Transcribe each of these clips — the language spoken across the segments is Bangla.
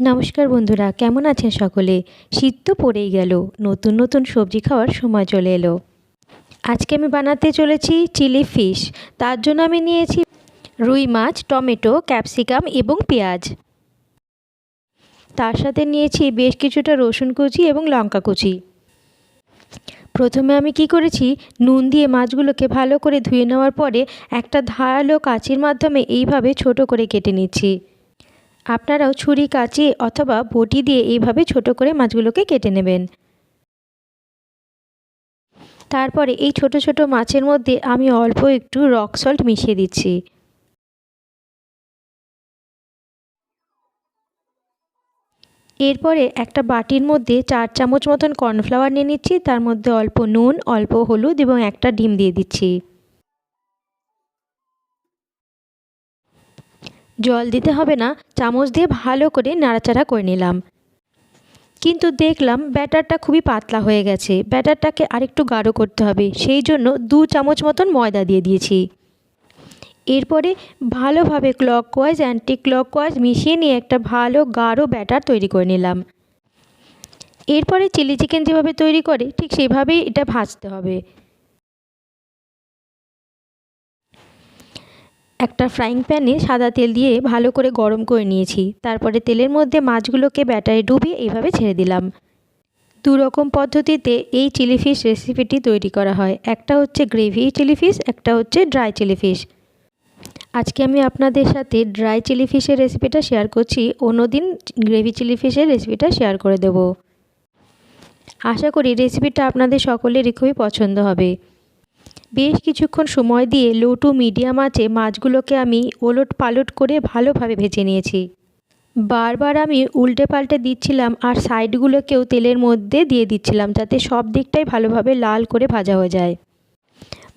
নমস্কার বন্ধুরা, কেমন আছেন সকলে? শীত তো পড়েই গেল, নতুন নতুন সবজি খাওয়ার সময় চলে এলো। আজকে আমি বানাতে চলেছি চিলি ফিশ, তার জন্য আমি নিয়েছি রুই মাছ, টমেটো, ক্যাপসিকাম এবং পেঁয়াজ। তার সাথে নিয়েছি বেশ কিছুটা রসুন কুচি এবং লঙ্কা কুচি। প্রথমে আমি কি করেছি, নুন দিয়ে মাছগুলোকে ভালো করে ধুয়ে নেওয়ার পরে একটা ধারালো কাঁচির মাধ্যমে এইভাবে ছোট করে কেটে নিচ্ছি। আপনারাও ছুরি কাঁচি অথবা বটি দিয়ে এইভাবে ছোট করে মাছগুলোকে কেটে নেবেন। তারপরে এই ছোট ছোট মাছের মধ্যে আমি অল্প একটু রক সল্ট মিশিয়ে দিচ্ছি। এরপরে একটা বাটির মধ্যে চার চামচ মতন কর্নফ্লাওয়ার নিয়ে নিচ্ছি, তার মধ্যে অল্প নুন, অল্প হলুদ এবং একটা ডিম দিয়ে দিচ্ছি। জল দিতে হবে না, চামচ দিয়ে ভালো করে নাড়াচাড়া করে নিলাম। কিন্তু দেখলাম ব্যাটারটা খুবই পাতলা হয়ে গেছে। ব্যাটারটাকে আরেকটু গাঢ় করতে হবে, সেই জন্য দু চামচ মতন ময়দা দিয়ে দিয়েছি। এরপরে ভালোভাবে clock clockwise anti clock clockwise মিশিয়ে নিয়ে একটা ভালো গাঢ় ব্যাটার তৈরি করে নিলাম। এরপরে চিলি চিকেন যেভাবে তৈরি করে, ঠিক সেভাবেই এটা ভাজতে হবে। একটা ফ্রাইং প্যানে সাদা তেল দিয়ে ভালো করে গরম করে নিয়েছি। তারপরে তেলের মধ্যে মাছগুলোকে ব্যাটারে ডুবিয়ে এইভাবে ছেড়ে দিলাম। দু রকম পদ্ধতিতে এই চিলি ফিশ রেসিপিটি তৈরি করা হয়। একটা হচ্ছে গ্রেভি চিলি ফিশ একটা হচ্ছে ড্রাই চিলি ফিশ আজকে আমি আপনাদের সাথে ড্রাই চিলি ফিশের রেসিপিটা শেয়ার করছি। অন্যদিন গ্রেভি চিলি ফিশের রেসিপিটা শেয়ার করে দেব। আশা করি রেসিপিটা আপনাদের সকলেরই খুবই পছন্দ হবে। বেশ কিছুক্ষণ সময় দিয়ে লো টু মিডিয়াম আঁচে মাছগুলোকে আমি ওলট পালট করে ভালোভাবে ভেজে নিয়েছি। বারবার আমি উল্টে পাল্টে দিচ্ছিলাম আর সাইডগুলোকেও তেলের মধ্যে দিয়ে দিচ্ছিলাম যাতে সব দিকটাই ভালোভাবে লাল করে ভাজা হয়ে যায়।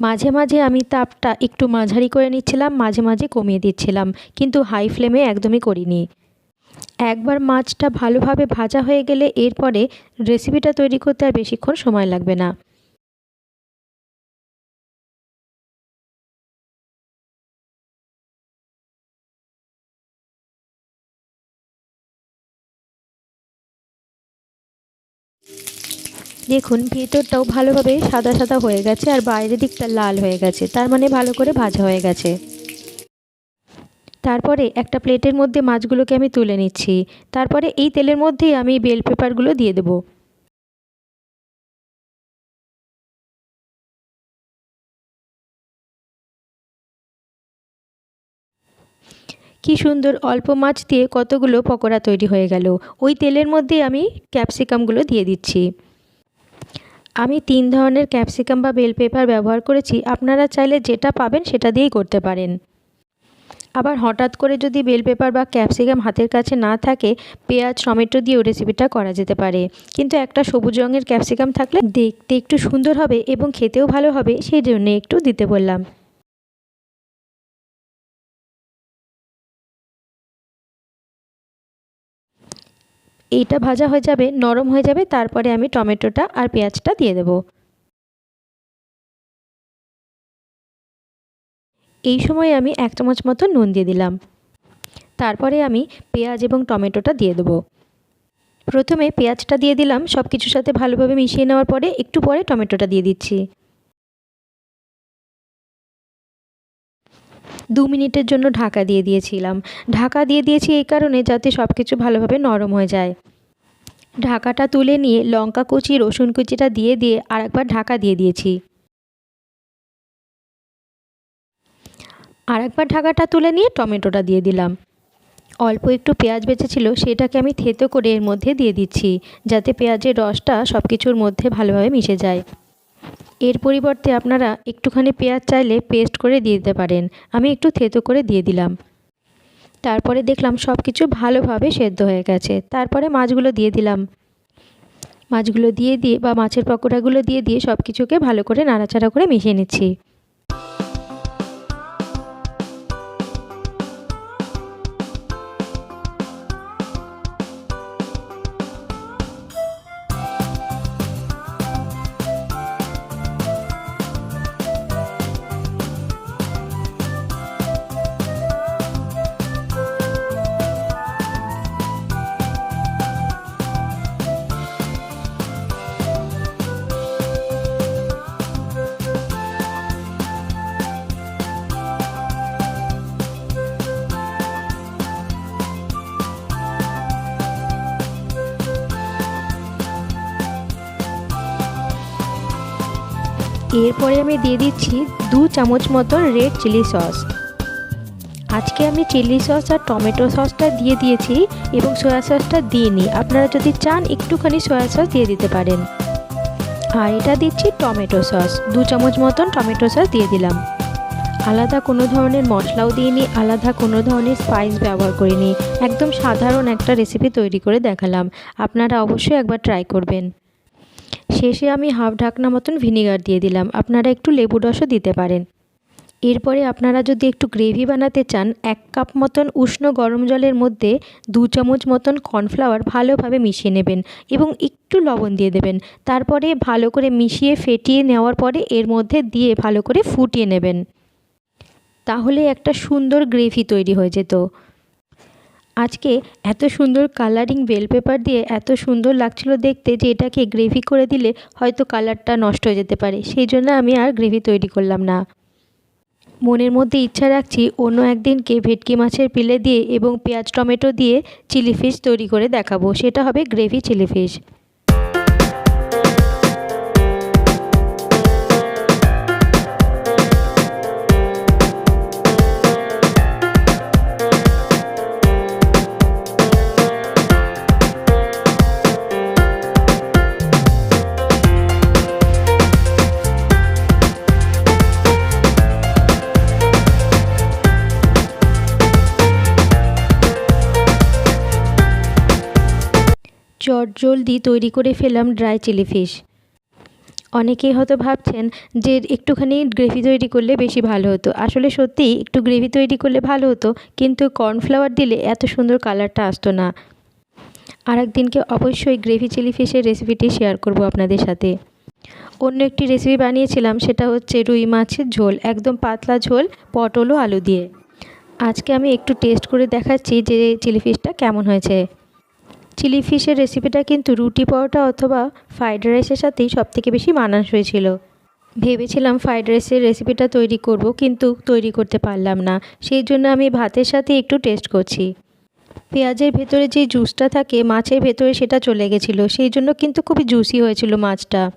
মাঝে মাঝে আমি তাপটা একটু মাঝারি করে নিচ্ছিলাম, মাঝে মাঝে কমিয়ে দিচ্ছিলাম, কিন্তু হাই ফ্লেমে একদমই করিনি। একবার মাছটা ভালোভাবে ভাজা হয়ে গেলে এরপরে রেসিপিটা তৈরি করতে আর বেশিক্ষণ সময় লাগবে না। দেখুন, ভেতরটাও ভালোভাবে সাদা সাদা হয়ে গেছে আর বাইরের দিকটা লাল হয়ে গেছে। তার মানে ভালো করে ভাজা হয়ে গেছে। তারপরে একটা প্লেটের মধ্যে মাছগুলোকে আমি তুলে নিচ্ছি। তারপরে এই তেলের মধ্যেই আমি বেল পেপারগুলো দিয়ে দেবো। কি সুন্দর অল্প মাছ দিয়ে কতগুলো পকোড়া তৈরি হয়ে গেল। ওই তেলের মধ্যে আমি ক্যাপসিকামগুলো দিয়ে দিচ্ছি। আমি তিন ধরনের ক্যাপসিকাম বা বেল পেপার ব্যবহার করেছি। আপনারা চাইলে যেটা পাবেন সেটা দিয়েই করতে পারেন। আবার হঠাৎ করে যদি বেল পেপার বা ক্যাপসিকাম হাতের কাছে না থাকে, পেঁয়াজ, টমেটো দিয়েও রেসিপিটা করা যেতে পারে। কিন্তু একটা সবুজ রঙের ক্যাপসিকাম থাকলে দেখতে একটু সুন্দর হবে এবং খেতেও ভালো হবে সেই জন্য একটু দিতে বললাম। এইটা ভাজা হয়ে যাবে, নরম হয়ে যাবে, তারপরে আমি টমেটোটা আর পেঁয়াজটা দিয়ে দেব। এই সময় আমি এক চামচ মতো নুন দিয়ে দিলাম। তারপরে আমি পেঁয়াজ এবং টমেটোটা দিয়ে দেবো। প্রথমে পেঁয়াজটা দিয়ে দিলাম সব কিছুর সাথে ভালোভাবে মিশিয়ে নেওয়ার পরে একটু পরে টমেটোটা দিয়ে দিচ্ছি। দু মিনিটের জন্য ঢাকা দিয়ে দিয়েছিলাম। ঢাকা দিয়ে দিয়েছি এই কারণে যাতে সব কিছু ভালোভাবে নরম হয়ে যায়। ঢাকাটা তুলে নিয়ে লঙ্কা কুচি, রসুন কুচিটা দিয়ে দিয়ে আরেকবার ঢাকা দিয়ে দিয়েছি। আরেকবার ঢাকাটা তুলে নিয়ে টমেটোটা দিয়ে দিলাম। অল্প একটু পেঁয়াজ বেঁচেছিল সেটাকে আমি থেতো করে এর মধ্যে দিয়ে দিচ্ছি, যাতে পেঁয়াজের রসটা সব কিছুর মধ্যে ভালোভাবে মিশে যায়। এর পরিবর্তে আপনারা একটুখানি পেঁয়াজ চাইলে পেস্ট করে দিয়ে দিতে পারেন। আমি একটু থেতো করে দিয়ে দিলাম। তারপরে দেখলাম সব কিছু ভালোভাবে সেদ্ধ হয়ে গেছে। তারপরে মাছগুলো দিয়ে দিলাম। মাছগুলো দিয়ে দিয়ে বা মাছের পকোড়াগুলো দিয়ে দিয়ে সব কিছুকে ভালো করে নাড়াচাড়া করে মিশিয়ে নিচ্ছি। এরপরে আমি দিয়ে দিচ্ছি দু চামচ মতো রেড চিলি সস আজকে আমি চিলি সস আর টমেটো সসটা দিয়ে দিয়েছি এবং সয়া সসটা দিইনি। আপনারা যদি চান, একটুখানি সয়া সস দিয়ে দিতে পারেন। আর এটা দিচ্ছি টমেটো সস দু চামচ মতন টমেটো সস দিয়ে দিলাম। আলাদা কোনো ধরনের মশলাও দিইনি, আলাদা কোনো ধরনের স্পাইস ব্যবহার করিনি। একদম সাধারণ একটা রেসিপি তৈরি করে দেখালাম। আপনারা অবশ্যই একবার ট্রাই করবেন। শেষে আমি হাফ ঢাকনা মতন ভিনিগার দিয়ে দিলাম। আপনারা একটু লেবু রসও দিতে পারেন। এরপরে আপনারা যদি একটু গ্রেভি বানাতে চান, এক কাপ মতন উষ্ণ গরম জলের মধ্যে দু চামচ মতন কর্নফ্লাওয়ার ভালোভাবে মিশিয়ে নেবেন এবং একটু লবণ দিয়ে দেবেন। তারপরে ভালো করে মিশিয়ে ফেটিয়ে নেওয়ার পরে এর মধ্যে দিয়ে ভালো করে ফুটিয়ে নেবেন। তাহলে একটা সুন্দর গ্রেভি তৈরি হয়ে যেত। আজকে এত সুন্দর কালারিং বেল পেপার দিয়ে এত সুন্দর লাগছিল দেখতে যে এটাকে গ্রেভি করে দিলে হয়তো কালারটা নষ্ট হয়ে যেতে পারে। সেই জন্য আমি আর গ্রেভি তৈরি করলাম না। মনের মধ্যে ইচ্ছা রাখছি অন্য একদিনকে ভেটকি মাছের পিলে দিয়ে এবং পেঁয়াজ টমেটো দিয়ে চিলি ফিশ তৈরি করে দেখাবো। সেটা হবে গ্রেভি চিলি ফিশ জলদি তৈরি করে ফেলাম ড্রাই চিলি ফিশ। অনেকেই হয়তো ভাবছেন যে একটুখানি গ্রেভি তৈরি করলে বেশি ভালো হতো। আসলে সত্যিই একটু গ্রেভি তৈরি করলে ভালো হতো, কিন্তু কর্নফ্লাওয়ার দিলে এত সুন্দর কালারটা আসতো না। আর একদিনকে অবশ্যই গ্রেভি চিলি ফিশের রেসিপিটি শেয়ার করব আপনাদের সাথে। অন্য একটি রেসিপি বানিয়েছিলাম, সেটা হচ্ছে রুই মাছের ঝোল, একদম পাতলা ঝোল, পটল ও আলু দিয়ে। আজকে আমি একটু টেস্ট করে দেখাচ্ছি যে চিলি ফিশটা কেমন হয়েছে। চিলি ফিশের রেসিপিটা কিন্তু রুটি পরোটা অথবা ফ্রাইড রাইসের সাথেই সবথেকে বেশি মানানসই ছিল। ভেবেছিলাম ফ্রাইড রাইসের রেসিপিটা তৈরি করব কিন্তু তৈরি করতে পারলাম না। সেই জন্য আমি ভাতের সাথে একটু টেস্ট করছি। পেঁয়াজের ভেতরে যে জুসটা থাকে, মাছের ভেতরে সেটা চলে গেছিল। সেই জন্য কিন্তু খুবই জুসি হয়েছিল মাছটা।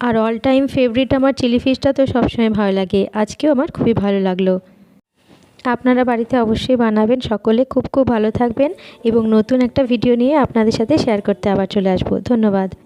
আর অল টাইম ফেভারিট আমার চিলি ফিশটা তো সবসময় ভালো লাগে। আজকেও আমার খুবই ভালো লাগল। আপনারা বাড়িতে অবশ্যই বানাবেন। সকলে খুব খুব ভালো থাকবেন এবং নতুন একটা ভিডিও নিয়ে আপনাদের সাথে শেয়ার করতে আবার চলে আসব। ধন্যবাদ।